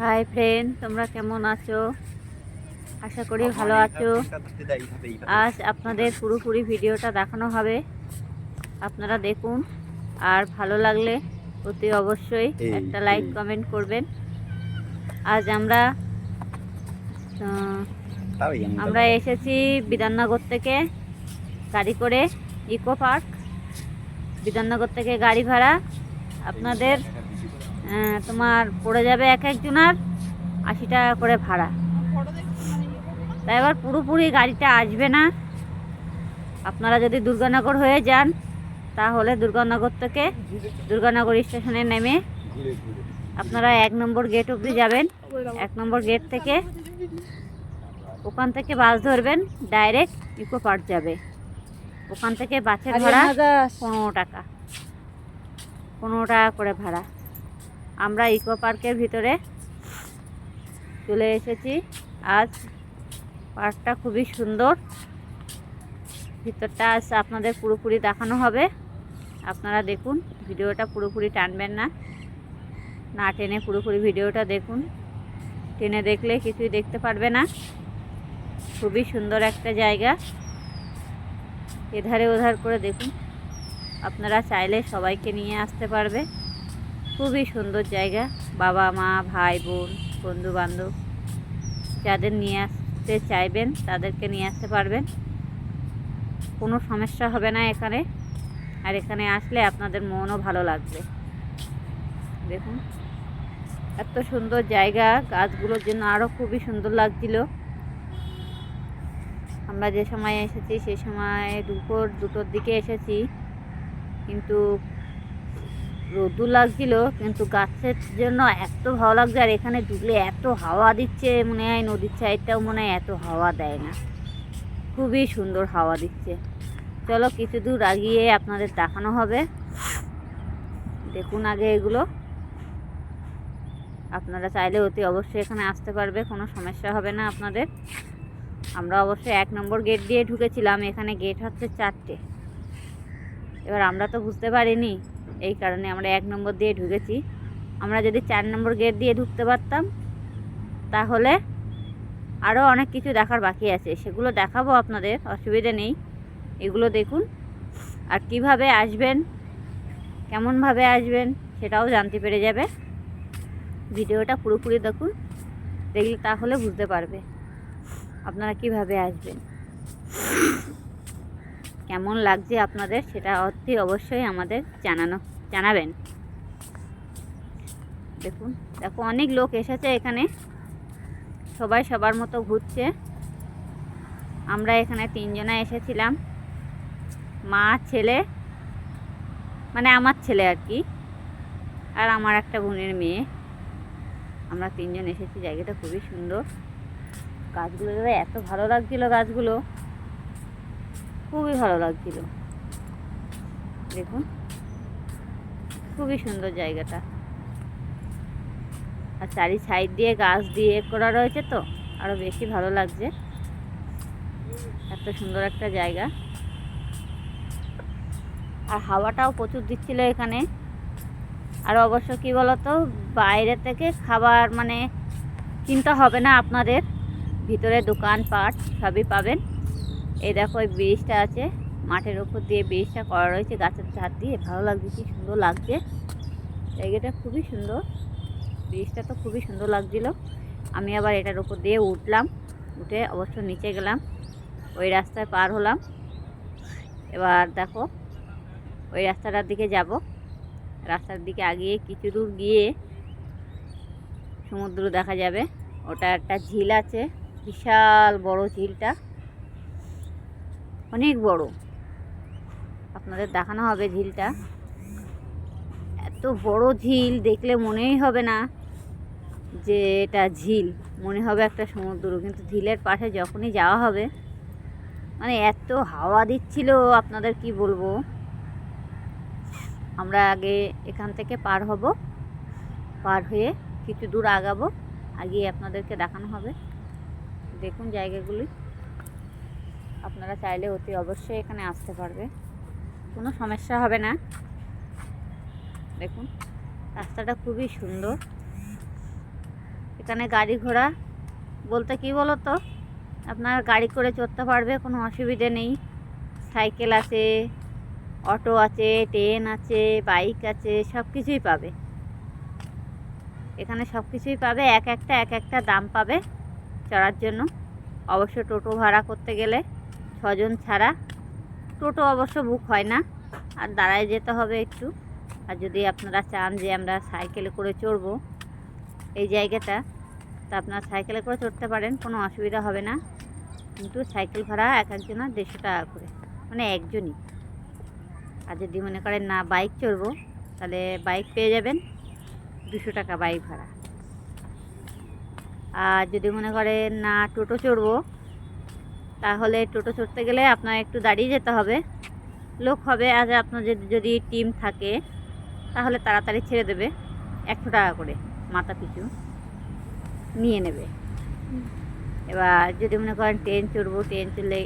Hi friend তোমরা কেমন আছো? আশা করি ভালো আছো। আজ আপনাদের পুরোপুরি ভিডিওটা দেখানো হবে। আপনারা দেখুন। আর ভালো লাগলে অতি অবশ্যই একটা লাইক কমেন্ট করবেন। আজ আমরা আমরা এসেছি বিধাননগর থেকে গাড়ি করে ইকো পার্ক। বিধাননগর থেকে গাড়ি ভাড়া। আপনাদের তোমার পড়ে যাবে এক একজনার আশি টাকা করে ভাড়া। তাই এবার পুরোপুরি গাড়িটা আসবে না। আপনারা যদি দুর্গানগর হয়ে যান তাহলে দুর্গানগর থেকে দুর্গানগর স্টেশনে নেমে আপনারা এক নম্বর গেট অবধি যাবেন। এক নম্বর গেট থেকে ওখান থেকে বাস ধরবেন ডাইরেক্ট ইকো পার্ক যাবে। ওখান থেকে বাসের ভাড়া পনেরো টাকা। পনেরো টাকা করে ভাড়া। আমরা ইকো পার্কের ভিতরে চলে এসেছি। আজ পার্কটা খুবই সুন্দর। ভিতরটা আজ আপনাদের পুরোপুরি দেখানো হবে। আপনারা দেখুন, ভিডিওটা পুরোপুরি টানবেন না। না টেনে পুরোপুরি ভিডিওটা দেখুন। টেনে দেখলে কিছুই দেখতে পারবে না। খুবই সুন্দর একটা জায়গা। এধারে ওধার করে দেখুন। আপনারা চাইলে সবাইকে নিয়ে আসতে পারবে। খুবই সুন্দর জায়গা। বাবা, মা, ভাই, বোন বন্ধু বান্ধব যাদের নিয়ে আসতে চাইবেন, তাদেরকে নিয়ে আসতে পারবেন। কোনো সমস্যা হবে না এখানে। আর এখানে আসলে আপনাদের মনও ভালো লাগবে। দেখুন, এত সুন্দর জায়গা। গাছগুলোর জন্য আরও খুবই সুন্দর লাগছিল। আমরা যে সময় এসেছি, সে সময় দুপুর দুটোর দিকে এসেছি। কিন্তু রোদু লাগছিল, কিন্তু গাছের জন্য এত ভালো লাগছে, আর এখানে ঢুকলে এত হাওয়া দিচ্ছে, মনে হয় নদীর সাইডটাও মনে হয় এত হাওয়া দেয় না। খুবই সুন্দর হাওয়া দিচ্ছে। চলো কিছু দূর আগিয়ে আপনাদের দেখানো হবে। দেখুন আগে এগুলো। আপনারা চাইলে অতি অবশ্যই এখানে আসতে পারবে, কোনো সমস্যা হবে না আপনাদের। আমরা অবশ্যই এক নম্বর গেট দিয়ে ঢুকেছিলাম, এখানে গেট হচ্ছে চারটে। এবার আমরা তো বুঝতে পারিনি এই কারণে আমরা এক নম্বর দিয়ে ঢুকেছি। আমরা যদি চার নম্বর গেট দিয়ে ঢুকতে পারতাম, তাহলে আরও অনেক কিছু দেখার বাকি আছে। সেগুলো দেখাবো আপনাদের, অসুবিধে নেই। এগুলো দেখুন। আর কীভাবে আসবেন, কেমনভাবে আসবেন, সেটাও জানতে পেরে যাবে। ভিডিওটা পুরোপুরি দেখুন, দেখলে তাহলে বুঝতে পারবে আপনারা কীভাবে আসবেন। কেমন লাগছে আপনাদের সেটা অতি অবশ্যই আমাদের জানানো, জানাবেন। দেখুন, দেখো অনেক লোক এসেছে এখানে। সবাই সবার মতো ঘুরছে। আমরা এখানে তিনজনা এসেছিলাম। মা, ছেলে মানে আমার ছেলে আর কি, আর আমার একটা বোনের মেয়ে। আমরা তিনজন এসেছি, জায়গাটা খুবই সুন্দর। গাছগুলো, এত ভালো লাগছিল গাছগুলো। খুবই ভালো লাগছিল। দেখুন, খুবই সুন্দর জায়গাটা। আর চারি সাইড দিয়ে গাছ দিয়ে করা রয়েছে তো আরও বেশি ভালো লাগছে। এত সুন্দর একটা জায়গা। আর হাওয়াটাও প্রচুর দিচ্ছিল এখানে। আর অবশ্য কী বলতো, বাইরে থেকে খাবার মানে কিনতে হবে না আপনাদের। ভিতরে দোকানপাট সবই পাবেন। এই দেখো ওই ব্রিজটা আছে। মাঠের ওপর দিয়ে ব্রিজটা করা রয়েছে, গাছের ধার দিয়ে। ভালো লাগছে, কি সুন্দর লাগছে। জায়গাটা খুবই সুন্দর। ব্রিজটা তো খুবই সুন্দর লাগছিল। আমি আবার এটার উপর দিয়ে উঠলাম। উঠে অবশ্য নিচে গেলাম। ওই রাস্তায় পার হলাম। এবার দেখো, ওই রাস্তাটার দিকে যাব। রাস্তার দিকে আগিয়ে কিছু দূর গিয়ে সমুদ্র দেখা যাবে। ওটা একটা ঝিল আছে। বিশাল বড় ঝিলটা। অনেক বড়। আপনাদের দেখানো হবে ঝিলটা। এত বড় ঝিল, দেখলে মনেই হবে না যে এটা ঝিল। মনে হবে একটা সমুদ্র, কিন্তু ঝিলের পাশে যখনই যাওয়া হবে মানে এত হাওয়া দিচ্ছিল, আপনাদের কি বলব? আমরা আগে এখান থেকে পার হব, পার হয়ে কিছু দূর আগাবো, আগিয়ে আপনাদেরকে দেখানো হবে। দেখুন জায়গাগুলি। আপনারা চাইলে অতি অবশ্যই এখানে আসতে পারবে। কোনো সমস্যা হবে না। দেখুন, রাস্তাটা খুবই সুন্দর। এখানে গাড়ি ঘোড়া বলতে কি বলো তো আপনার গাড়ি করে চড়তে পারবে, কোনো অসুবিধে নেই। সাইকেল আছে, অটো আছে, ট্রেন আছে, বাইক আছে সব কিছুই পাবে। এখানে সব কিছুই পাবে, এক একটা এক একটা দাম পাবে চড়ার জন্য। অবশ্য টোটো ভাড়া করতে গেলে। ছজন ছাড়া। টোটো অবশ্য বুক হয় না, আর দাঁড়ায় যেতে হবে একটু। আর যদি আপনারা চান যে আমরা সাইকেলে করে চড়বো এই জায়গাটা, তা আপনারা সাইকেলে করে চড়তে পারেন, কোনো অসুবিধা হবে না। কিন্তু সাইকেল ভাড়া এক একজনের দেড়শো টাকা করে মানে একজনই। আর যদি মনে করেন না বাইক চড়বো, তাহলে বাইক পেয়ে যাবেন দুশো টাকা বাইক ভাড়া। আর যদি মনে করেন না টোটো চড়বো তাহলে টোটো চড়তে গেলে আপনার একটু দাঁড়িয়ে যেতে হবে। লোক হবে আর আপনার যদি যদি টিম থাকে, তাহলে তাড়াতাড়ি ছেড়ে দেবে। একশো টাকা করে মাথা পিছু নিয়ে নেবে। এবার যদি মনে করেন ট্রেন চড়বো, ট্রেন চললে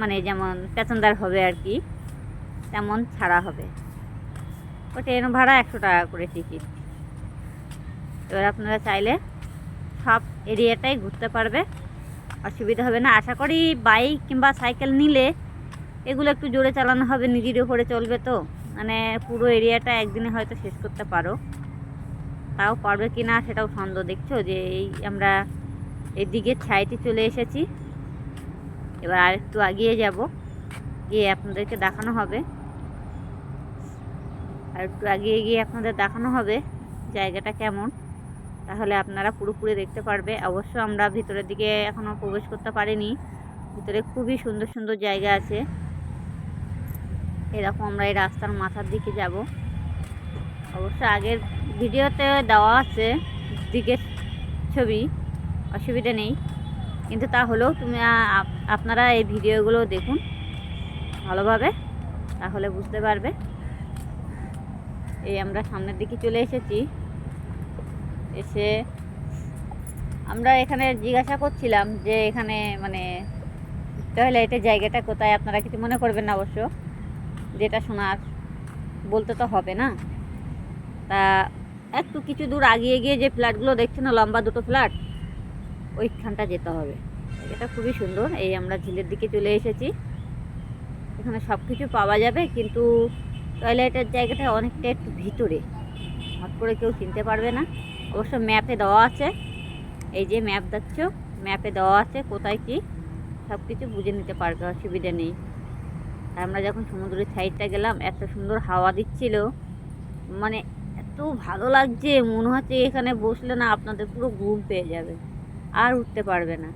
মানে যেমন প্যাসেঞ্জার হবে আর কি, তেমন ছাড়া হবে। ও ট্রেন ভাড়া একশো টাকা করে টিকিট এবার আপনারা চাইলে সব এরিয়াটাই ঘুরতে পারবে। অসুবিধা হবে না। আশা করি বাইক কিংবা সাইকেল নিলে এগুলো একটু জোরে চালানো হবে, নিজের উপরে চলবে তো। মানে পুরো এরিয়াটা একদিনে হয়তো শেষ করতে পারো। তাও পারবে কি না সেটাও সন্দেহ, দেখছ? যে এই আমরা এদিকে ছাইতে চলে এসেছি। এবার আর একটু আগিয়ে যাব। গিয়ে আপনাদেরকে দেখানো হবে। আর একটু আগিয়ে গিয়ে আপনাদের দেখানো হবে জায়গাটা কেমন। তাহলে আপনারা পুরোপুরি দেখতে পারবে। অবশ্য আমরা ভিতরের দিকে এখনও প্রবেশ করতে পারিনি। ভিতরে খুবই সুন্দর সুন্দর জায়গা আছে। এরকম আমরা এই রাস্তার মাথার দিকে যাব। অবশ্য আগের ভিডিওতে দেওয়া আছে দিকের ছবি, অসুবিধা নেই। কিন্তু তা হলেও তুমি আপনারা এই ভিডিওগুলো দেখুন ভালোভাবে, তাহলে বুঝতে পারবে। এই আমরা সামনের দিকে চলে এসেছি। এসে আমরা এখানে জিজ্ঞাসা করছিলাম যে এখানে মানে টয়লেটের জায়গাটা কোথায়, আপনারা কিছু মনে করবেন না অবশ্য। যেটা শোনার বলতে তো হবে না। তা একটু কিছু দূর আগিয়ে গিয়ে যে ফ্ল্যাটগুলো দেখছেন না লম্বা দুটো ফ্ল্যাট, ওইখানটা যেতে হবে। এটা খুবই সুন্দর, এই আমরা ঝিলের দিকে চলে এসেছি। এখানে সব কিছু পাওয়া যাবে, কিন্তু টয়লেটের জায়গাটা অনেকটা একটু ভিতরে। হট করে কেউ চিনতে পারবে না। অবশ্য ম্যাপে দেওয়া আছে। এই যে ম্যাপ দেখছ ম্যাপে দেওয়া আছে কোথায় কি সব কিছু বুঝে নিতে পারবে, অসুবিধা নেই। আমরা যখন সমুদ্রের সাইডটা গেলাম, এত সুন্দর হাওয়া দিচ্ছিল। মানে এত ভালো লাগছে, মনে হচ্ছে এখানে বসলে না আপনাদের পুরো ঘুম পেয়ে যাবে, আর উঠতে পারবে না।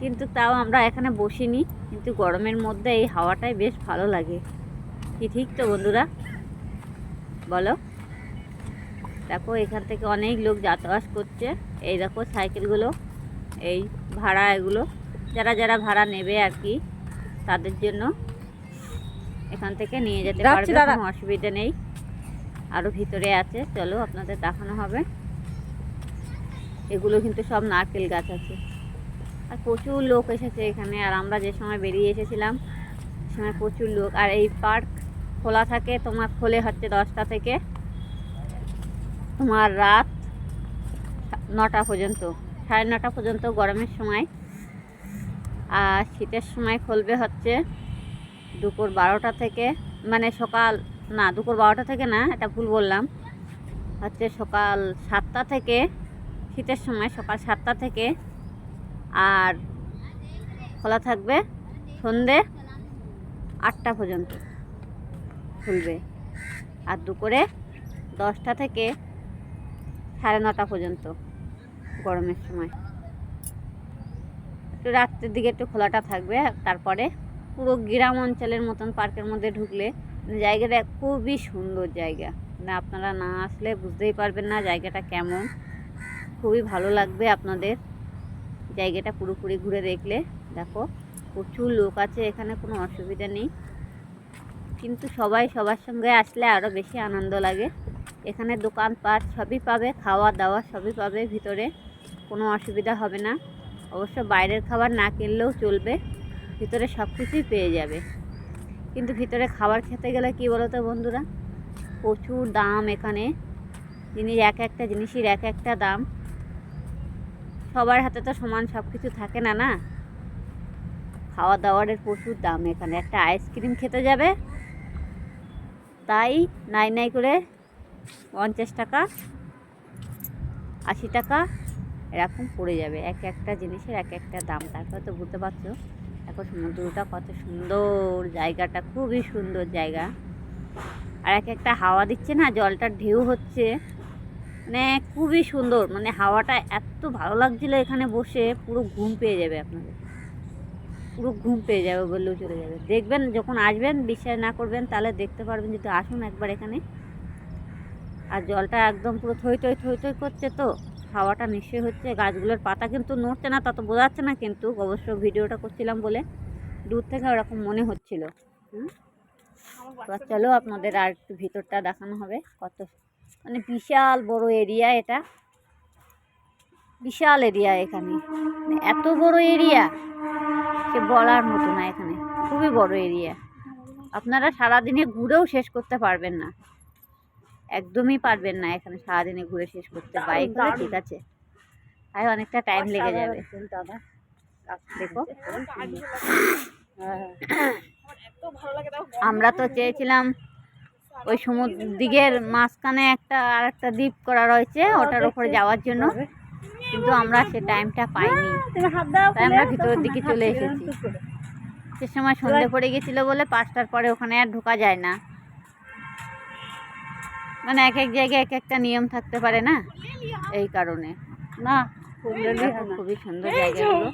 কিন্তু তাও আমরা এখানে বসিনি, কিন্তু গরমের মধ্যে এই হাওয়াটাই বেশ ভালো লাগে। কি ঠিক তো বন্ধুরা? বলো। দেখো এখান থেকে অনেক লোক যাতায়াত করছে। এই দেখো সাইকেলগুলো এই ভাড়া এগুলো। যারা যারা ভাড়া নেবে আর কি তাদের জন্য এখান থেকে নিয়ে যেতে পারবে কোনো অসুবিধা নেই। আরও ভিতরে আছে চলো আপনাদের দেখানো হবে। এগুলো কিন্তু সব নারকেল গাছ আছে। আর প্রচুর লোক এসেছে এখানে আর আমরা যে সময় বেরিয়ে এসেছিলাম সে সময় প্রচুর লোক। আর এই পার্ক খোলা থাকে তোমার খোলে হচ্ছে দশটা থেকে। তোমার রাত নটা পর্যন্ত, সাড়ে নটা পর্যন্ত গরমের সময়। আর শীতের সময় খুলবে হচ্ছে দুপুর বারোটা থেকে মানে সকাল, না, দুপুর বারোটা থেকে না, এটা ভুল বললাম। হচ্ছে সকাল সাতটা থেকে, শীতের সময় সকাল সাতটা থেকে, আর খোলা থাকবে সন্ধে আটটা পর্যন্ত খুলবে। আর দুপুরে দশটা থেকে সাড়ে নটা পর্যন্ত গরমের সময়। একটু রাত্রের দিকে একটু খোলাটা থাকবে, তারপরে পুরো গ্রাম অঞ্চলের মতন পার্কের মধ্যে ঢুকলে জায়গাটা খুবই সুন্দর জায়গা। মানে আপনারা না আসলে বুঝতেই পারবেন না জায়গাটা কেমন। খুবই ভালো লাগবে আপনাদের জায়গাটা পুরোপুরি ঘুরে দেখলে। দেখো, প্রচুর লোক আছে, এখানে কোনো অসুবিধা নেই। কিন্তু সবাই সবার সঙ্গে আসলে আরও বেশি আনন্দ লাগে। এখানে দোকানপাট সবই পাবে খাওয়া দাওয়া সবই পাবে ভিতরে, কোনো অসুবিধা হবে না। অবশ্য বাইরের খাবার না কিনলেও চলবে, ভিতরে সব কিছুই পেয়ে যাবে। কিন্তু ভিতরে খাবার খেতে গেলে কী বলো তো বন্ধুরা? প্রচুর দাম এখানে, জিনিস এক একটা জিনিসের এক একটা দাম। সবার হাতে তো সমান সব কিছু থাকে না না? খাওয়া দাওয়ারের প্রচুর দাম এখানে। একটা আইসক্রিম খেতে যাবে, তাই নাই নাই করে পঞ্চাশ টাকা, আশি টাকা, এরকম পড়ে যাবে। এক একটা জিনিসের এক একটা দাম। তারপরে তো বুঝতে পারছ এখন সমুদ্রটা কত সুন্দর, জায়গাটা খুবই সুন্দর জায়গা। আর এক একটা হাওয়া দিচ্ছে না জলটার ঢেউ হচ্ছে। মানে খুবই সুন্দর মানে হাওয়াটা এত ভালো লাগছিল এখানে বসে, পুরো ঘুম পেয়ে যাবে আপনাদের। পুরো ঘুম পেয়ে যাবে বললেও চলে যাবে। দেখবেন, যখন আসবেন, বিশ্বাস না করবেন, তাহলে দেখতে পারবেন, যদি আসুন একবার এখানে। আর জলটা একদম পুরো থই থই থই থই করছে তো। হাওয়াটা নিশ্চয়ই হচ্ছে, গাছগুলোর পাতা কিন্তু নড়ছে না তত বোঝাচ্ছে না কিন্তু, অবশ্য ভিডিওটা করছিলাম বলে দূর থেকে ওরকম মনে হচ্ছিল। চলো আপনাদের আর একটু ভিতরটা দেখানো হবে, কত মানে বিশাল বড় এরিয়া এটা। বিশাল এরিয়া এখানে। মানে এত বড় এরিয়া, সে বলার মতো না এখানে। খুবই বড় এরিয়া। আপনারা সারাদিনে ঘুরেও শেষ করতে পারবেন না। একদমই পারবেন না এখানে সারাদিনে ঘুরে শেষ করতে। বাইক হলে ঠিক আছে। আর অনেকটা টাইম লেগে যাবে। দেখো। আমরা তো চেয়েছিলাম ওই সমুদ্র দিকের মাঝখানে একটা আর একটা দ্বীপ করা রয়েছে ওটার উপরে যাওয়ার জন্য। কিন্তু আমরা সে টাইমটা পাইনি। তাই আমরা ভিতরের দিকে চলে এসেছি। সে সময় সন্ধে পড়ে গেছিল বলে পাঁচটার পরে ওখানে আর ঢোকা যায় না। মানে এক এক জায়গায় এক একটা নিয়ম থাকতে পারে না? এই কারণে। না খুবই সুন্দর জায়গাগুলো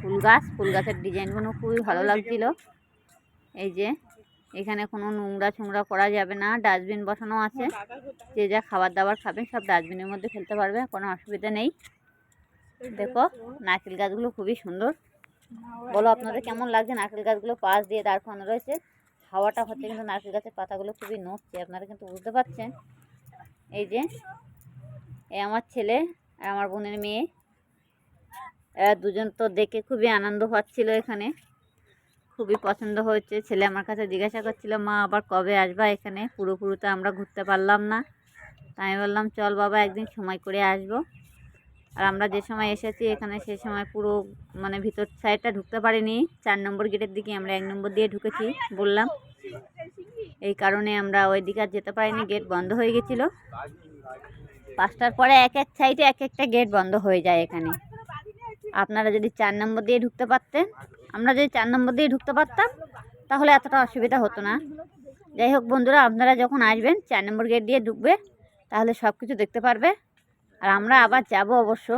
ফুল গাছ ফুল গাছের ডিজাইনগুলো খুবই ভালো লাগছিল। এই যে এখানে কোনো নোংরা ছোংরা করা যাবে না ডাস্টবিন বসানো আছে। যে যা খাবার দাবার খাবেন সব ডাস্টবিনের মধ্যে ফেলতে পারবে কোনো অসুবিধা নেই। দেখো নারকেল গাছগুলো খুবই সুন্দর। বলো আপনাদের কেমন লাগছে নারকেল গাছগুলো পাশ দিয়ে দাঁড় করানো রয়েছে? হাওয়াটা হচ্ছে কিন্তু নারকেল গাছের পাতাগুলো খুবই নড়ছে, আপনারা কিন্তু বুঝতে পারছেন। এই যে, এই আমার ছেলে আর আমার বোনের মেয়ে দুজন তো দেখে খুবই আনন্দ পাচ্ছিল এখানে। খুবই পছন্দ হয়েছে। ছেলে আমার কাছে জিজ্ঞাসা করছিল, মা, আবার কবে আসবা এখানে? পুরোপুরি তো আমরা ঘুরতে পারলাম না। তাই আমি বললাম, চল বাবা, একদিন সময় করে আসব। আর আমরা যে সময় এসেছি এখানে সে সময় পুরো মানে ভিতর সাইডটা ঢুকতে পারিনি। চার নম্বর গেটের দিকে আমরা এক নম্বর দিয়ে ঢুকেছি, বললাম। এই কারণে আমরা ওই দিকে আর যেতে পারিনি, গেট বন্ধ হয়ে গেছিল। পাঁচটার পরে এক এক সাইডে এক একটা গেট বন্ধ হয়ে যায় এখানে। আপনারা যদি চার নম্বর দিয়ে ঢুকতে পারতেন, আমরা যদি চার নম্বর দিয়ে ঢুকতে পারতাম, তাহলে এতটা অসুবিধা হতো না। যাই হোক বন্ধুরা, আপনারা যখন আসবেন, চার নম্বর গেট দিয়ে ঢুকবে, তাহলে সব কিছু দেখতে পারবে। আর আমরা আবার যাব অবশ্য।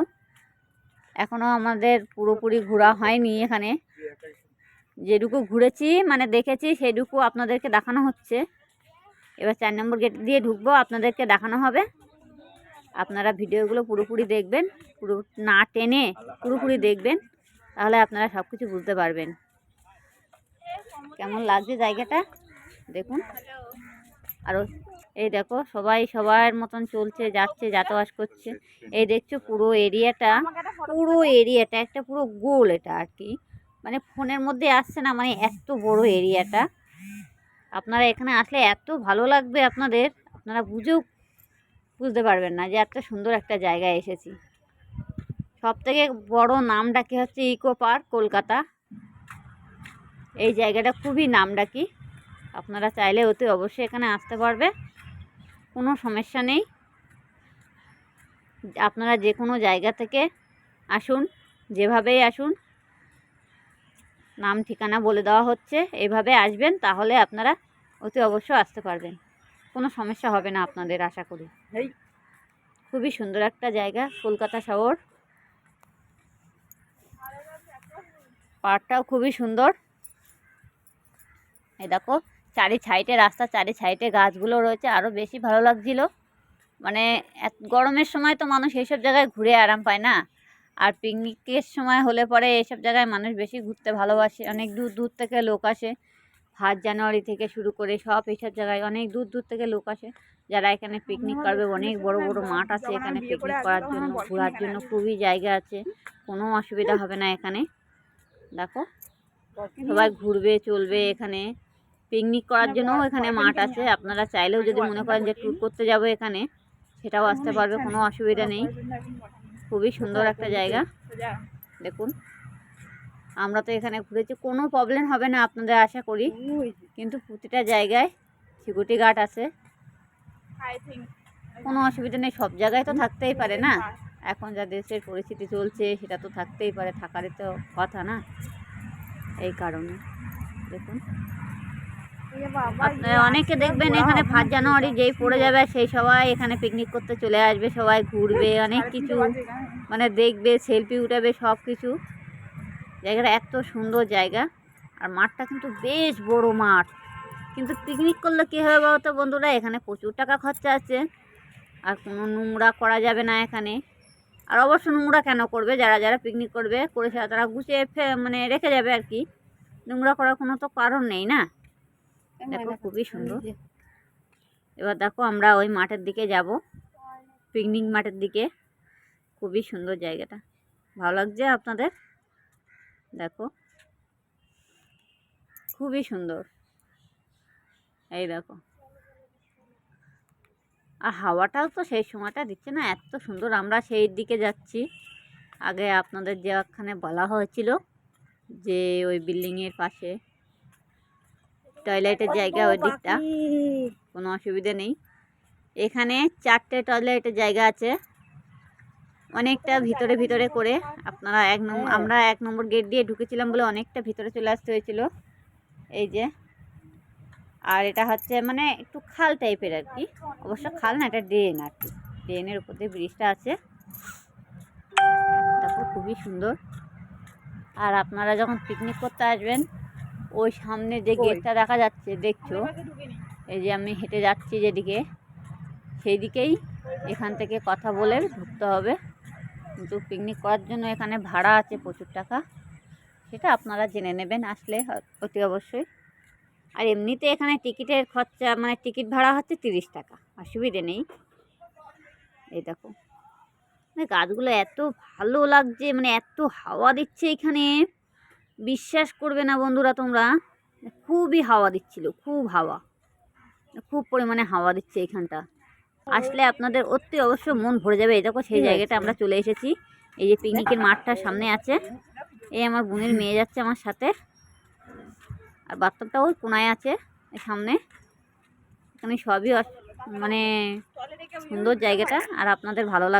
এখনও আমাদের পুরোপুরি ঘোরা হয়নি এখানে। যেটুকু ঘুরেছি মানে দেখেছি, সেটুকু আপনাদেরকে দেখানো হচ্ছে। এবার চার নম্বর গেট দিয়ে ঢুকবো, আপনাদেরকে দেখানো হবে। আপনারা ভিডিওগুলো পুরোপুরি দেখবেন, পুরো না টেনে পুরোপুরি দেখবেন, তাহলে আপনারা সব কিছু বুঝতে পারবেন। কেমন লাগছে জায়গাটা? দেখুন। আরও এই দেখো সবাই সবার মতন চলছে, যাচ্ছে, যাতায়াত করছে। এই দেখছ পুরো এরিয়াটা পুরো এরিয়াটা, একটা পুরো গোল এটা আর কি। মানে ফোনের মধ্যে আসছে না মানে এত বড় এরিয়াটা। আপনারা এখানে আসলে এত ভালো লাগবে আপনাদের, আপনারা বুঝেও বুঝতে পারবেন না যে এত সুন্দর একটা জায়গায় এসেছি। সব থেকে বড় নাম ডাকি হচ্ছে? Eco park, Kolkata. এই জায়গাটা খুবই নাম ডাকি আপনারা চাইলে অতি অবশ্যই এখানে আসতে পারবে। কোনো সমস্যা নেই। আপনারা যে কোনো জায়গা থেকে আসুন যেভাবেই আসুন। নাম ঠিকানা বলে দেওয়া হচ্ছে এভাবে আসবেন তাহলে আপনারা অতি অবশ্য আসতে পারবেন। কোনো সমস্যা হবে না আপনাদের আশা করি। খুবই সুন্দর একটা জায়গা কলকাতা শহর। পার্কটাও খুবই সুন্দর। এই দেখো। চারি সাইডে, রাস্তা চারি সাইডে গাছগুলো রয়েছে। আরও বেশি ভালো লাগছিল। মানে গরমের সময় তো মানুষ এইসব জায়গায় ঘুরে আরাম পায় না। আর পিকনিকের সময় হলে পরে এইসব জায়গায় মানুষ বেশি ঘুরতে ভালোবাসে। অনেক দূর দূর থেকে লোক আসে। ফার্স্ট জানুয়ারি থেকে শুরু করে সব এইসব জায়গায় অনেক দূর দূর থেকে লোক আসে। যারা এখানে পিকনিক করবে, অনেক বড় বড় মাঠ আছে এখানে পিকনিক করার জন্য, ঘোরার জন্য খুবই জায়গা আছে। কোনো অসুবিধা হবে না এখানে। দেখো, সবাই ঘুরবে, চলবে এখানে। পিকনিক করার জন্যও এখানে মাঠ আছে। আপনারা চাইলেও যদি মনে করেন যে ট্যুর করতে যাব এখানে সেটাও আসতে পারবে কোনো অসুবিধা নেই। খুবই সুন্দর একটা জায়গা। দেখুন আমরা তো এখানে ঘুরেছি কোনো প্রবলেম হবে না আপনাদের আশা করি। কিন্তু প্রতিটা জায়গায় সিকিউরিটি গার্ড আছে। কোনো অসুবিধা নেই সব জায়গায় তো থাকতেই পারে না। এখন যা দেশের পরিস্থিতি চলছে সেটা তো থাকতেই পারে থাকারই তো কথা না। এই কারণে দেখুন। অনেকে দেখবেন এখানে ফার্স্ট জানুয়ারি যেই পড়ে যাবে সেই সবাই এখানে পিকনিক করতে চলে আসবে সবাই ঘুরবে অনেক কিছু মানে দেখবে সেলফি উঠাবে সব কিছু জায়গাটা এত সুন্দর জায়গা। আর মাঠটা কিন্তু বেশ বড় মাঠ। কিন্তু পিকনিক করলে কী হবে বলতো বন্ধুরা? এখানে প্রচুর টাকা খরচা আছে। আর কোনো নোংরা করা যাবে না এখানে। আর অবশ্য নোংরা কেন করবে? যারা যারা পিকনিক করবে করেছে তারা গুছিয়ে ফে- মানে রেখে যাবে আর কি। নোংরা করার কোনো তো কারণ নেই না? দেখো খুবই সুন্দর। এবার দেখো আমরা ওই মাঠের দিকে যাব। পিকনিক মাঠের দিকে। খুবই সুন্দর জায়গাটা। ভালো লাগছে আপনাদের? দেখো। খুবই সুন্দর। এই দেখো। আর হাওয়াটাও তো সেই সময়টা দিচ্ছে না? এত সুন্দর। আমরা সেই দিকে যাচ্ছি। আগে আপনাদের যে যেখানে বলা হয়েছিল যে ওই বিল্ডিংয়ের পাশে। টয়লেটের জায়গা ওই দিকটা কোনো অসুবিধা নেই। এখানে চারটে টয়লেটের জায়গা আছে। অনেকটা ভিতরে ভিতরে করে আপনারা এক নম্বর আমরা এক নম্বর গেট দিয়ে ঢুকেছিলাম বলে অনেকটা ভিতরে চলে আসতে হয়েছিল। এই যে। আর এটা হচ্ছে মানে একটু খাল টাইপের আর কি। অবশ্য খাল না এটা ড্রেন আর কি। ড্রেনের উপর দিয়ে ব্রিজটা আছে। দেখো খুবই সুন্দর। আর আপনারা যখন পিকনিক করতে আসবেন ওই সামনে যে গেটটা দেখা যাচ্ছে দেখছ? এই যে আমি হেঁটে যাচ্ছি যেদিকে সেই দিকেই এখান থেকে কথা বলে ঢুকতে হবে। কিন্তু পিকনিক করার জন্য এখানে ভাড়া আছে প্রচুর টাকা। সেটা আপনারা জেনে নেবেন আসলে অতি অবশ্যই। আর এমনিতে এখানে টিকিটের খরচা মানে টিকিট ভাড়া হচ্ছে তিরিশ টাকা। অসুবিধে নেই। এই দেখো। মানে গাছগুলো এত ভালো লাগছে মানে এত হাওয়া দিচ্ছে এখানে। বিশ্বাস করবে না বন্ধুরা তোমরা। খুবই হাওয়া দিচ্ছিল খুব হাওয়া। খুব পরিমাণে হাওয়া দিচ্ছে এখানটা। আসলে আপনাদের অতি অবশ্য মন ভরে যাবে। এই দেখো সেই জায়গাটা আমরা চলে এসেছি। এই যে পিকনিকের মাঠটা সামনে আছে। এই আমার বোনের মেয়ে যাচ্ছে আমার সাথে। আর বাথরুমটা ওই কোনায় আছে সামনে। এখানে সবই মানে সুন্দর জায়গাটা। আর আপনাদের ভালো লাগ